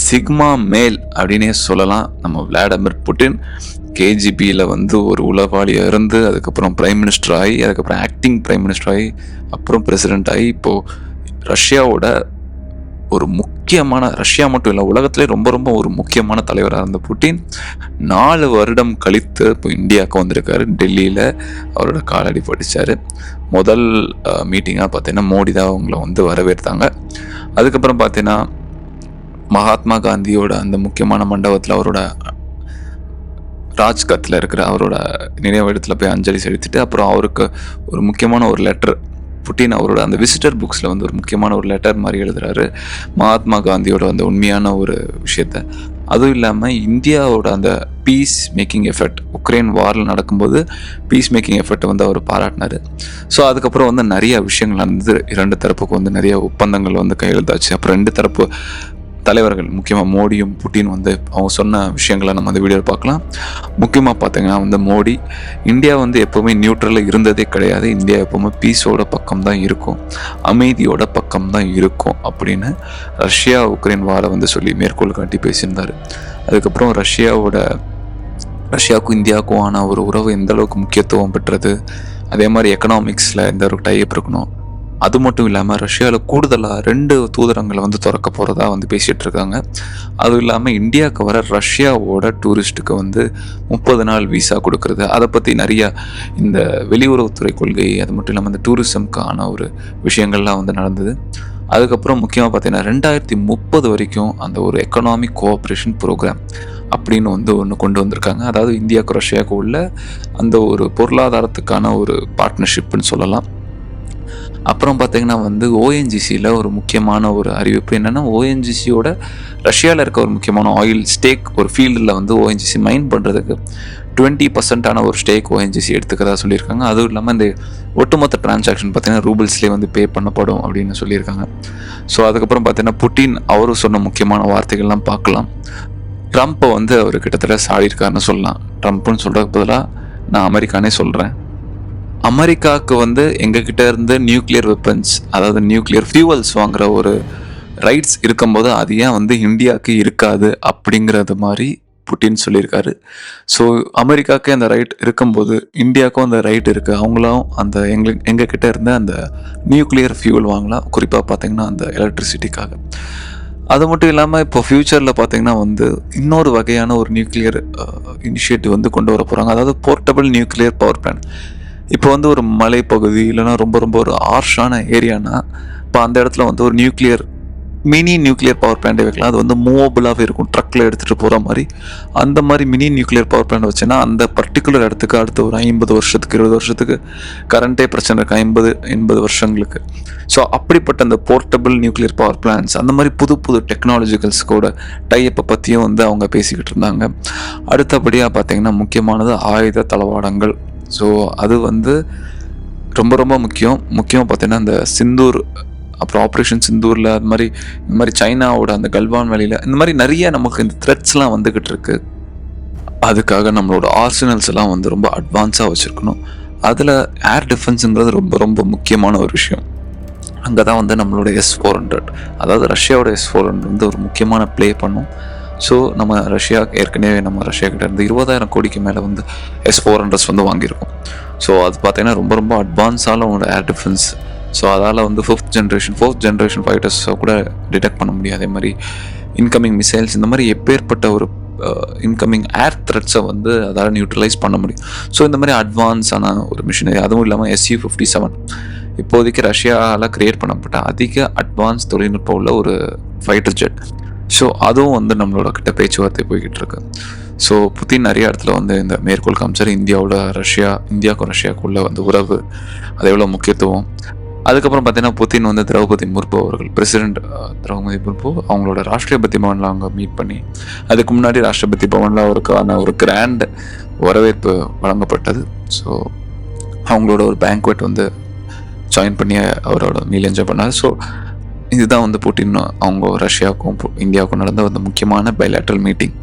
Sigma மேல் அப்படின்னே சொல்லலாம். நம்ம விளாடிமிர் புட்டின் கேஜிபியில் வந்து ஒரு உளவாளியாக இருந்து அதுக்கப்புறம் பிரைம் மினிஸ்டர் ஆகி அதுக்கப்புறம் ஆக்டிங் பிரைம் மினிஸ்டர் ஆகி அப்புறம் பிரசிடெண்ட் ஆகி இப்போது ரஷ்யாவோட ஒரு முக்கியமான ரஷ்யா மட்டும் இல்லை உலகத்திலே ரொம்ப ரொம்ப ஒரு முக்கியமான தலைவராக இருந்த புட்டின் நாலு வருடம் கழித்து இப்போ இந்தியாவுக்கு வந்திருக்காரு. டெல்லியில் அவரோட காலடி படித்தார் முதல் மீட்டிங்காக பார்த்தீங்கன்னா மோடி தான் அவங்கள வந்து வரவேற்றாங்க. அதுக்கப்புறம் பார்த்தீங்கன்னா மகாத்மா காந்தியோட அந்த முக்கியமான மண்டபத்தில் அவரோட ராஜ்கத்தில் இருக்கிற அவரோட நினைவு இடத்துல போய் அஞ்சலி செலுத்திட்டு அப்புறம் அவருக்கு ஒரு முக்கியமான ஒரு லெட்டர் புட்டின் அவரோட அந்த விசிட்டர் புக்ஸில் வந்து ஒரு முக்கியமான ஒரு லெட்டர் மாதிரி எழுதுறாரு. மகாத்மா காந்தியோட அந்த உண்மையான ஒரு விஷயத்த. அதுவும் இல்லாமல் இந்தியாவோட அந்த பீஸ் மேக்கிங் எஃபெக்ட் உக்ரைன் வாரில் நடக்கும்போது பீஸ் மேக்கிங் எஃபெக்ட் வந்து அவர் பாராட்டினார். ஸோ அதுக்கப்புறம் வந்து நிறைய விஷயங்கள் நடந்தது. இரண்டு தரப்புக்கு வந்து நிறைய ஒப்பந்தங்கள் வந்து கையெழுத்தாச்சு. அப்புறம் ரெண்டு தரப்பு தலைவர்கள் முக்கியமாக மோடியும் புட்டின் வந்து அவங்க சொன்ன விஷயங்களை நம்ம அந்த வீடியோவில் பார்க்கலாம். முக்கியமாக பார்த்தீங்கன்னா வந்து மோடி இந்தியா வந்து எப்போவுமே நியூட்ரலில் இருந்ததே கிடையாது. இந்தியா எப்போவுமே பீஸோட பக்கம் தான் இருக்கும். அமைதியோட பக்கம் தான் இருக்கும் அப்படின்னு ரஷ்யா உக்ரைன் வாரை வந்து சொல்லி மேற்கோள் காட்டி பேசியிருந்தார். அதுக்கப்புறம் ரஷ்யாவோட ரஷ்யாவுக்கும் இந்தியாவுக்கும் ஆன ஒரு உறவு எந்த அளவுக்கு முக்கியத்துவம் பெற்றது? அதே மாதிரி எக்கனாமிக்ஸில் எந்த ஒரு டைப் இருக்கணும்? அது மட்டும் இல்லாமல் ரஷ்யாவில் கூடுதலாக ரெண்டு தூதரங்களை வந்து திறக்க போகிறதா வந்து பேசிகிட்டு இருக்காங்க. அதுவும் இல்லாமல் இந்தியாவுக்கு வர ரஷ்யாவோட டூரிஸ்ட்டுக்கு வந்து முப்பது நாள் விசா கொடுக்கறது. அதை பற்றி நிறையா இந்த வெளியுறவுத்துறை கொள்கை அது மட்டும் இல்லாமல் இந்த டூரிசம்க்கான ஒரு விஷயங்கள்லாம் வந்து நடந்தது. அதுக்கப்புறம் முக்கியமாக பார்த்தீங்கன்னா ரெண்டாயிரத்தி முப்பது வரைக்கும் அந்த ஒரு எக்கனாமிக் கோஆப்ரேஷன் ப்ரோக்ராம் அப்படின்னு வந்து ஒன்று கொண்டு வந்திருக்காங்க. அதாவது இந்தியாவுக்கு ரஷ்யாவுக்கு உள்ள அந்த ஒரு பொருளாதாரத்துக்கான ஒரு பார்ட்னர்ஷிப்னு சொல்லலாம். அப்புறம் பார்த்தீங்கன்னா வந்து ஓஎன்ஜிசியில் ஒரு முக்கியமான ஒரு அறிவிப்பு என்னென்னா ஓஎன்ஜிசியோட ரஷ்யாவில் இருக்க ஒரு முக்கியமான ஆயில் ஸ்டேக் ஒரு ஃபீல்டில் வந்து ஓஎன்ஜிசி மைன் பண்ணுறதுக்கு டுவெண்ட்டி பர்சன்டான ஒரு ஸ்டேக் ஓஎன்ஜிசி எடுத்துக்கிறதா சொல்லியிருக்காங்க. அதுவும் இல்லாமல் இந்த ஒட்டுமொத்த டிரான்சாக்ஷன் பார்த்தீங்கன்னா ரூபிள்ஸ்லேயே வந்து பே பண்ணப்படும் அப்படின்னு சொல்லியிருக்காங்க. ஸோ அதுக்கப்புறம் பார்த்தீங்கன்னா புட்டின் அவரும் சொன்ன முக்கியமான வார்த்தைகள்லாம் பார்க்கலாம். ட்ரம்ப்பை வந்து அவர் கிட்டத்தட்ட சாடியிருக்காருன்னு சொல்லலாம். ட்ரம்ப்னு சொல்கிறதுக்கு பதிலாக நான் அமெரிக்கானே சொல்கிறேன் அமெரிக்காவுக்கு வந்து எங்ககிட்ட இருந்து நியூக்ளியர் வெப்பன்ஸ் அதாவது நியூக்ளியர் ஃபியூவல்ஸ் வாங்குற ஒரு ரைட்ஸ் இருக்கும்போது அது ஏன் வந்து இந்தியாவுக்கு இருக்காது அப்படிங்கிறது மாதிரி புட்டின் சொல்லியிருக்காரு. ஸோ அமெரிக்காவுக்கு அந்த ரைட் இருக்கும்போது இந்தியாவுக்கும் அந்த ரைட் இருக்குது அவங்களும் அந்த எங்களுக்கு எங்ககிட்ட இருந்து அந்த நியூக்ளியர் ஃபியூல் வாங்கலாம். குறிப்பாக பார்த்தீங்கன்னா அந்த எலக்ட்ரிசிட்டிக்காக அது மட்டும் இல்லாமல் இப்போ ஃப்யூச்சரில் பார்த்தீங்கன்னா வந்து இன்னொரு வகையான ஒரு நியூக்ளியர் இனிஷியேட்டிவ் வந்து கொண்டு வர போகிறாங்க அதாவது போர்ட்டபிள் நியூக்ளியர் பவர் பிளான்ட் இப்போ வந்து ஒரு மலைப்பகுதி இல்லைன்னா ரொம்ப ரொம்ப ஒரு ஆர்ஷான ஏரியானா இப்போ அந்த இடத்துல வந்து ஒரு nuclear mini nuclear power plant வைக்கலாம். அது வந்து மூவபிளாகவே இருக்கும். ட்ரக்கில் எடுத்துகிட்டு போகிற மாதிரி. அந்த மாதிரி மினி நியூக்ளியர் பவர் பிளான்ட் வச்சுன்னா அந்த பர்டிகுலர் இடத்துக்கு அடுத்த ஒரு ஐம்பது வருஷத்துக்கு இருபது வருஷத்துக்கு கரண்ட்டே பிரச்சனை இருக்குது ஐம்பது எண்பது வருஷங்களுக்கு. ஸோ அப்படிப்பட்ட அந்த போர்ட்டபிள் நியூக்ளியர் பவர் பிளான்ஸ் அந்த மாதிரி புது புது டெக்னாலஜிக்கல்ஸ் கூட டைப்பை பற்றியும் வந்து அவங்க பேசிக்கிட்டு இருந்தாங்க. அடுத்தபடியாக பார்த்தீங்கன்னா முக்கியமானது ஆயுத தளவாடங்கள். ஸோ அது வந்து ரொம்ப ரொம்ப முக்கியம். முக்கியம் பார்த்தீங்கன்னா இந்த சிந்தூர் அப்புறம் ஆப்ரேஷன் சிந்தூரில் அது மாதிரி இந்த மாதிரி சைனாவோட அந்த கல்வான் வேலையில் இந்த மாதிரி நிறைய நமக்கு இந்த த்ரெட்ஸ்லாம் வந்துக்கிட்டு இருக்கு. அதுக்காக நம்மளோட ஆர்சனல்ஸ் எல்லாம் வந்து ரொம்ப அட்வான்ஸாக வச்சுருக்கணும். அதில் ஏர் டிஃபென்ஸுங்கிறது ரொம்ப ரொம்ப முக்கியமான ஒரு விஷயம். அங்கே தான் வந்து நம்மளோட எஸ் ஃபோர் ஹண்ட்ரட் அதாவது ரஷ்யாவோட எஸ் ஃபோர் ஹண்ட்ரட் வந்து ஒரு முக்கியமான ப்ளே பண்ணும். ஸோ நம்ம ரஷ்யா ஏற்கனவே நம்ம ரஷ்யாக்கிட்ட இருந்து இருபதாயிரம் கோடிக்கு மேலே வந்து எஸ் ஃபோர் ஹண்ட்ரட்ஸ் வந்து வாங்கியிருக்கோம். ஸோ அது பார்த்தீங்கன்னா ரொம்ப ரொம்ப அட்வான்ஸான ஒரு ஏர் டிஃபென்ஸ் ஸோ அதால் வந்து ஃபிஃப்த் ஜென்ரேஷன் ஃபோர்த் ஜென்ரேஷன் ஃபைட்டர்ஸை கூட டிடெக்ட் பண்ண முடியும். அதே மாதிரி இன்கமிங் மிசைல்ஸ் இந்த மாதிரி எப்பேற்பட்ட ஒரு இன்கமிங் ஏர் த்ரெட்ஸை வந்து அதால் நியூட்ரலைஸ் பண்ண முடியும். ஸோ இந்த மாதிரி அட்வான்ஸான ஒரு மிஷினரி அதுவும் இல்லாமல் எஸ்யூ ஃபிஃப்டி செவன் இப்போதைக்கு ரஷ்யாவில் கிரியேட் பண்ணப்பட்ட அதிக அட்வான்ஸ் தொழில்நுட்பம் உள்ள ஒரு ஃபைட்டர் ஜெட் ஸோ அதுவும் வந்து நம்மளோட கிட்ட பேச்சுவார்த்தை போய்கிட்டு இருக்கு. ஸோ புத்தின் நிறைய இடத்துல வந்து இந்த மேற்கோள் காமிச்சார். இந்தியாவோட ரஷ்யா இந்தியாவுக்கும் ரஷ்யாவுக்குள்ள வந்து உறவு அது எவ்வளோ முக்கியத்துவம்? அதுக்கப்புறம் பார்த்தீங்கன்னா புத்தின் வந்து திரௌபதி முர்மு அவர்கள் பிரசிடென்ட் திரௌபதி முர்மு அவங்களோட ராஷ்டிரபதி பவனில் அவங்க மீட் பண்ணி அதுக்கு முன்னாடி ராஷ்டிரபதி பவனில் அவருக்கான ஒரு கிராண்ட் வரவேற்பு வழங்கப்பட்டது. ஸோ அவங்களோட ஒரு பேங்க்வெட் வந்து ஜாயின் பண்ணி அவரோட மீல் என்ஜாய் பண்ணார். ஸோ இதுதான் வந்து புட்டின் அவங்க ரஷ்யாவுக்கும் பு- இந்தியாவுக்கும் நடந்த ஒரு முக்கியமான பைலாட்ரல் மீட்டிங்